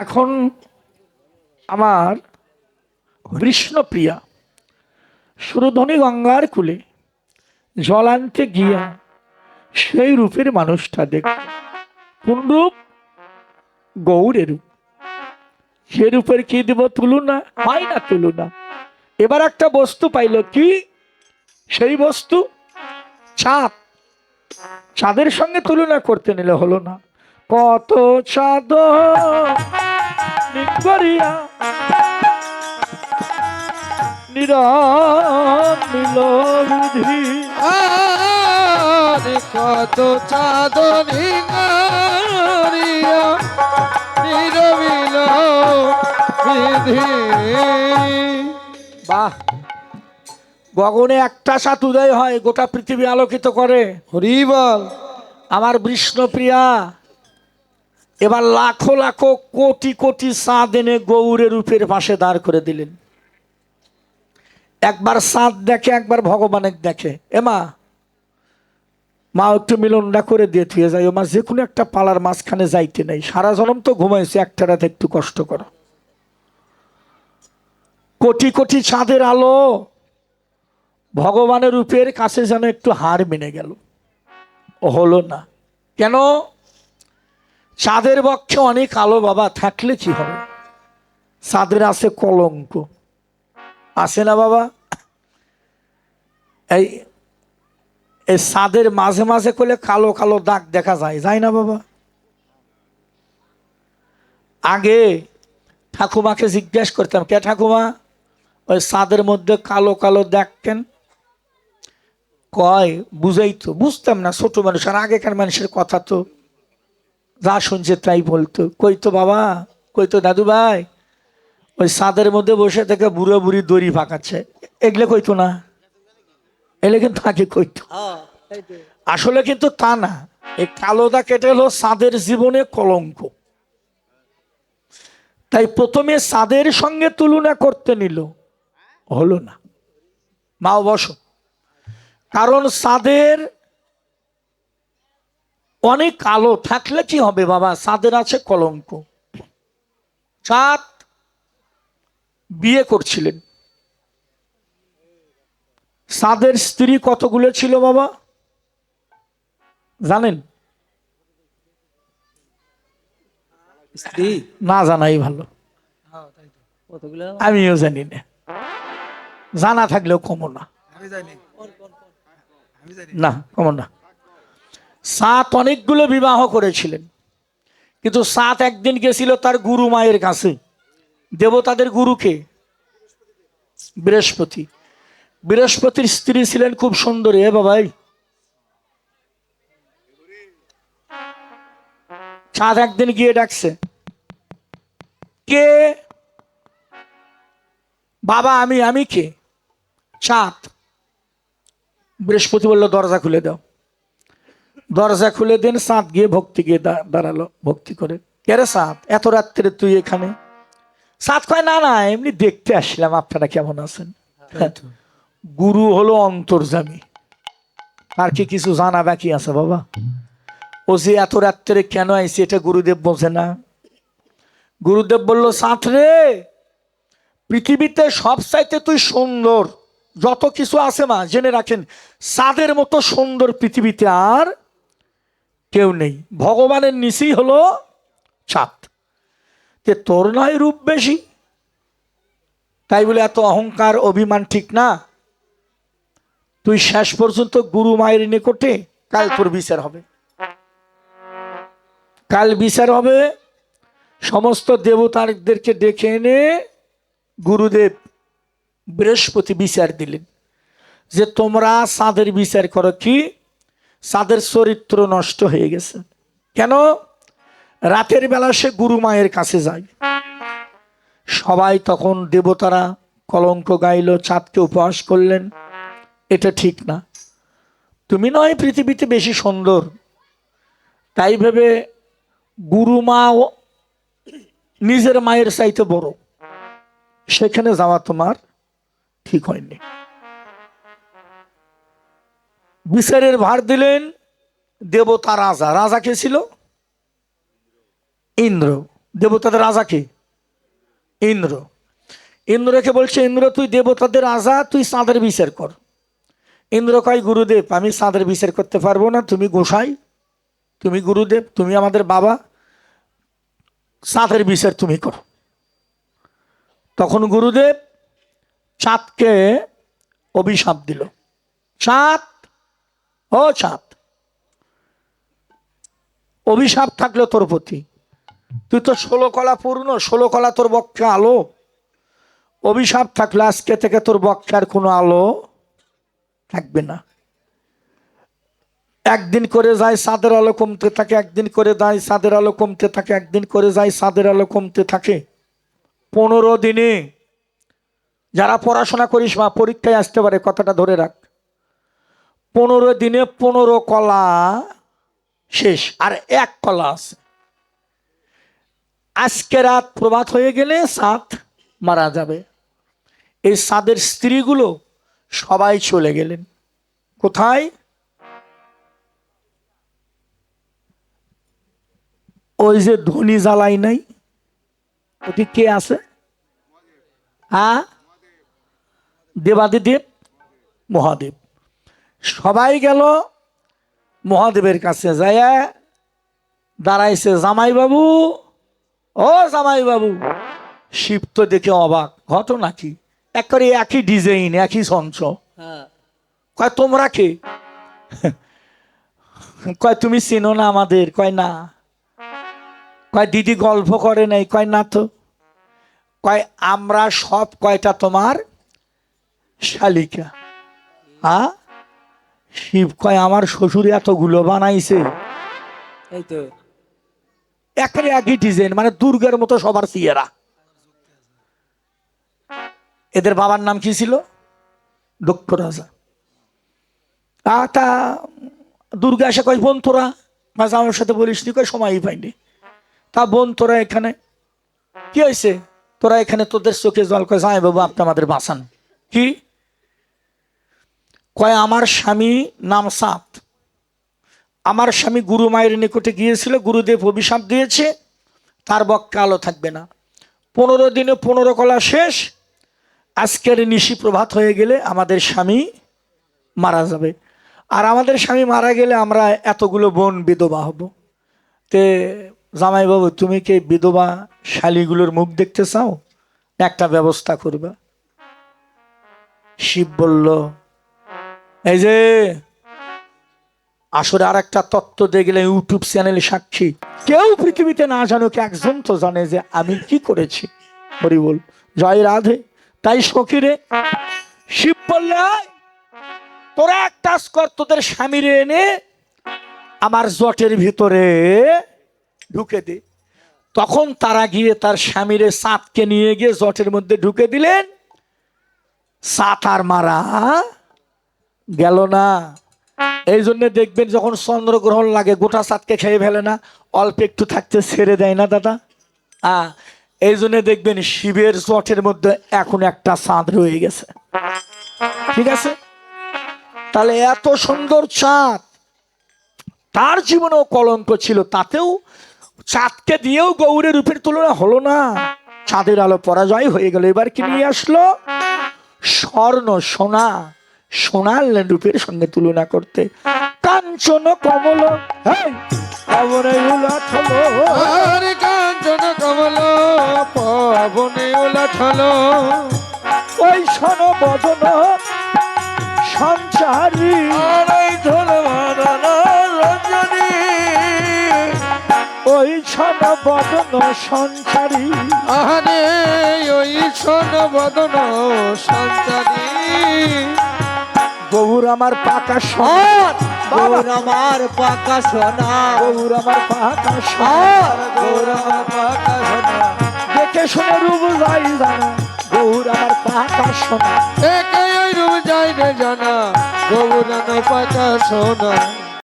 এখন আমার কৃষ্ণপ্রিয়া সুরধনী গঙ্গার কুলে জল আনতে গিয়া সেই রূপের মানুষটা দেখ। কোন রূপ গৌরের রূপ। সে রূপের কি দেব তুলনা? হয় না তুলনা। এবার একটা বস্তু পাইল কি? সেই বস্তু চাঁদ। চাঁদের সঙ্গে তুলনা করতে নিলে হলো না। কত চাঁদ? নিগরিয়া নিরমিল বিধি আরে কত চাঁদনি নারিয়া নিরবিল বিধি বাহ গগনে একটা সাত উদয় হয় গোটা পৃথিবী আলোকিত করে। হরি বল আমার বিষ্ণুপ্রিয়া এবার লাখো লাখো কোটি কোটি চাঁদ এনে গৌরের রূপের পাশে দাঁড় করে দিলেন। একবার চাঁদ দেখে, একবার ভগবানের দেখে। এমা মা একটু মিলনটা করে দিয়ে থুয়ে যায়। মা, যে কোনো একটা পালার মাঝখানে যাইতে নাই। সারা জনম তো ঘুমাইছে, একটা রাতে একটু কষ্ট করো। কোটি কোটি চাঁদের আলো ভগবানের রূপের কাছে যেন একটু হার মেনে গেল। হলো না। কেন? চাঁদের পক্ষে অনেক আলো বাবা, থাকলে কি হবে? চাঁদের আছে কলঙ্ক। আছে না বাবা? এই এই চাঁদের মাঝে মাঝে করলে কালো কালো দাগ দেখা যায় যায় না বাবা? আগে ঠাকুমাকে জিজ্ঞেস করতাম, কে ঠাকুমা? ওই চাঁদের মধ্যে কালো কালো দেখতেন কয়, বুঝাই তো, বুঝতাম না, ছোট মানুষ, আর আগেকার মানুষের কথা তো যা শুনছে, তাই বলতো। কই তো বাবা, কই তো দাদু ভাই ওই সাদের মধ্যে বসে থেকে বুড়ো বুড়ি দড়ি পাকাচ্ছে। এগুলো কইতো না। এলে কিন্তু আগে কইতো। আসলে কিন্তু তা না। এই কালোদা কেটে হলো সাদের জীবনে কলঙ্ক। তাই প্রথমে সাদের সঙ্গে তুলনা করতে নিল। হলো না। মাও বসো। কারণ সাদের অনেক আলো থাকলে কি হবে বাবা? সাদের আছে কলঙ্ক। চাঁদ বিয়ে করছিলেন। সাদের স্ত্রী কতগুলো ছিল বাবা? জানেন? স্ত্রী? না জানাই ভালো। আমিও জানি না। জানা থাকলেও কমো না। না কমন না। সাত অনেকগুলো বিবাহ করেছিলেন। কিন্তু সাত একদিন গেছিল তার গুরু মায়ের কাছে। দেবতাদের গুরুকে বৃহস্পতি। বৃহস্পতির স্ত্রী ছিলেন খুব সুন্দরী, এ বাবাই। চাঁদ একদিন গিয়ে ডাকছে, কে? বাবা, আমি আমি কে? চাঁদ বৃহস্পতি বলল, দরজা খুলে দাও। দরজা খুলে দেন সাঁত গিয়ে ভক্তি গিয়ে দাঁড়াল ভক্তি করে। কেরে সাঁত? এত রাত্রে তুই এখানে? সাঁত কয় না না এমনি দেখতে আসলাম আপনারা কেমন আছেন? গুরু হলো অন্তর্জামী আর কি কিছু জানা বাকি আছে বাবা? ও যে এত রাত্রে কেন আইসি এটা গুরুদেব বোঝে না। গুরুদেব বলল সাঁত রে পৃথিবীতে সব চাইতে তুই সুন্দর। যত কিছু আছে মা জেনে রাখেন সাদের মতো সুন্দর পৃথিবীতে আর কেউ নেই। ভগবানের নিচেই হলো ছাদ। তে তোর নয়, রূপ বেশি। তাই বলে এত অহংকার, অভিমান ঠিক না। তুই শেষ পর্যন্ত গুরু মায়ের নিকটে কাল তোর বিচার হবে। কাল বিচার হবে। সমস্ত দেবতাদেরকে ডেকে এনে গুরুদেব বৃহস্পতি বিচার দিলেন। যে তোমরা সাদের বিচার করো কি? সাদের চরিত্র নষ্ট হয়ে গেছে। কেন? রাতের বেলা সে গুরু মায়ের কাছে যায়। সবাই তখন দেবতারা কলঙ্ক গাইল, চাঁদকে উপহাস করলেন, এটা ঠিক না। তুমি নয় পৃথিবীতে বেশি সুন্দর। তাই ভেবে গুরু মা নিজের মায়ের চাইতে বড়। সেখানে যাওয়া তোমার ঠিক হয়নি। বিচারের ভার দিলেন দেবতা রাজা। রাজা কে ছিল? ইন্দ্র। দেবতাদের রাজা কে? ইন্দ্র। ইন্দ্রকে বলছে, ইন্দ্র, তুই দেবতাদের রাজা, তুই চাঁদের বিচার কর। ইন্দ্র কয়, গুরুদেব, আমি চাঁদের বিচার করতে পারব না। তুমি গোসাই, তুমি গুরুদেব, তুমি আমাদের বাবা। চাঁদের বিচার তুমি করো। তখন গুরুদেব চাঁদকে অভিশাপ দিল। চাঁদ ও চাঁদ অভিশাপ থাকল তোর প্রতি। তুই তো ষোলো কলা পূর্ণ, ষোলো কলা তোর বক্ষে আলো। অভিশাপ থাকলে আজকে থেকে তোর বক্ষে আর কোনো আলো থাকবে না। একদিন করে যায়, সাদের আলো কমতে থাকে, একদিন করে যায়, সাদের আলো কমতে থাকে, একদিন করে যায়, সাদের আলো কমতে থাকে। পনেরো দিনে। যারা পড়াশোনা করিস বা পরীক্ষায় আসতে পারে, কথাটা ধরে রাখ। পনেরো দিনে পনেরো কলা শেষ, আর এক কলা আছে। আজকে রাত প্রভাত হয়ে গেলে সাত মারা যাবে। এই সাদের স্ত্রীগুলো সবাই চলে গেলেন। কোথায়? ওই যে ধনী জ্বালাই নাই। ওটি কে আছে? হ্যাঁ? দেবাদিদেব? মহাদেব। সবাই গেল মহাদেবের কাছে যাইয়া দাঁড়াইছে জামাই বাবু ও জামাই বাবু শিব তো দেখে অবাক ঘটনা কি? একবারে একই ডিজাইন একই সঞ্চ হ্যাঁ। কয় তোমরা কে? কয় তুমি চেনো না আমাদের? কয় না। কয় দিদি গল্প করে নাই? কয় না তো। কয় আমরা সব কয়টা তোমার শালিকা? হ্যাঁ শিব কয় আমার শ্বশুর এতগুলো বানাইছে। এই তো। একই ডিজাইন মানে দুর্গের মতো সবার সিয়েরা। এদের বাবার নাম কি ছিল? দক্ষ রাজা। আ, তা দুর্গা এসে কয় বোন তোরা? মাঝে আমার সাথে বলিস নি কয় সময়ই পাইনি। তা বোন তোরা এখানে? কি হয়েছে তোরা এখানে তোদের চোখে জল। কয় যাই বাবু আপনি আমাদের বাঁচান। কি? কয়, আমার স্বামী নাম সাত। আমার স্বামী গুরু মায়ের নিকটে গিয়েছিল, গুরুদেব অভিশাপ দিয়েছে, তার বক্ষে আলো থাকবে না। পনেরো দিনে পনেরো কলা শেষ। আজকের নিশি প্রভাত হয়ে গেলে আমাদের স্বামী মারা যাবে। আর আমাদের স্বামী মারা গেলে আমরা এতগুলো বোন বিধবা হব। তে জামাইবাবু, তুমি কি বিধবা শালিগুলোর মুখ দেখতে চাও? একটা ব্যবস্থা করবা। শিব বলল এই যে, আসলে আর একটা তত্ত্ব দিয়ে গেলে ইউটিউব চ্যানেলে সাক্ষী। কেউ পৃথিবীতে না জানুক, একজন তো জানে যে আমি কি করেছি। হরি বল, জয় রাধে। তাই সখীরে, শিব বললে, তোরা এক কাজ কর, তোদের স্বামীরে এনে আমার জটের ভিতরে ঢুকে দে। তখন তারা গিয়ে তার স্বামীরে সাঁতকে নিয়ে গিয়ে জটের মধ্যে ঢুকে দিলেন। সাত আর মারা গেল না। এই জন্য দেখবেন যখন চন্দ্রগ্রহণ লাগে, গোটা চাঁদকে খেয়ে ফেলে না, অল্প একটু থাকতে ছেড়ে দেয় না দাদা? আ, এই জন্য দেখবেন শিবের জটের মধ্যে এখন একটা চাঁদ রয়ে গেছে। ঠিক আছে? তাহলে এত সুন্দর চাঁদ, তার জীবনেও কলঙ্ক ছিল, তাতেও চাঁদকে দিয়েও গৌরের রূপের তুলনা হলো না। চাঁদের আলো পরাজয় হয়ে গেল, এবার কি নিয়ে আসলো? স্বর্ণ সোনা। সোনার রূপের সঙ্গে তুলনা করতে। কাঞ্চন কমল পবনে উলট কাঞ্চন কমল পবনে উলঠল ওই শোন বদন সঞ্চারী। ওই শোন বদন সঞ্চারী। আরে ওই শোন বদন সঞ্চারী। গৌর আমার পাকা সর গৌর আমার পাকা সোনা গৌর আমার পাকা সর গৌর আমার পাকা সোনা দেখে শুনে রূপ যাই জানা। গৌর আমার পাকা সোনা দেখে ওই রূপ যাই রে জানা। গৌর আমার পাকা সোনা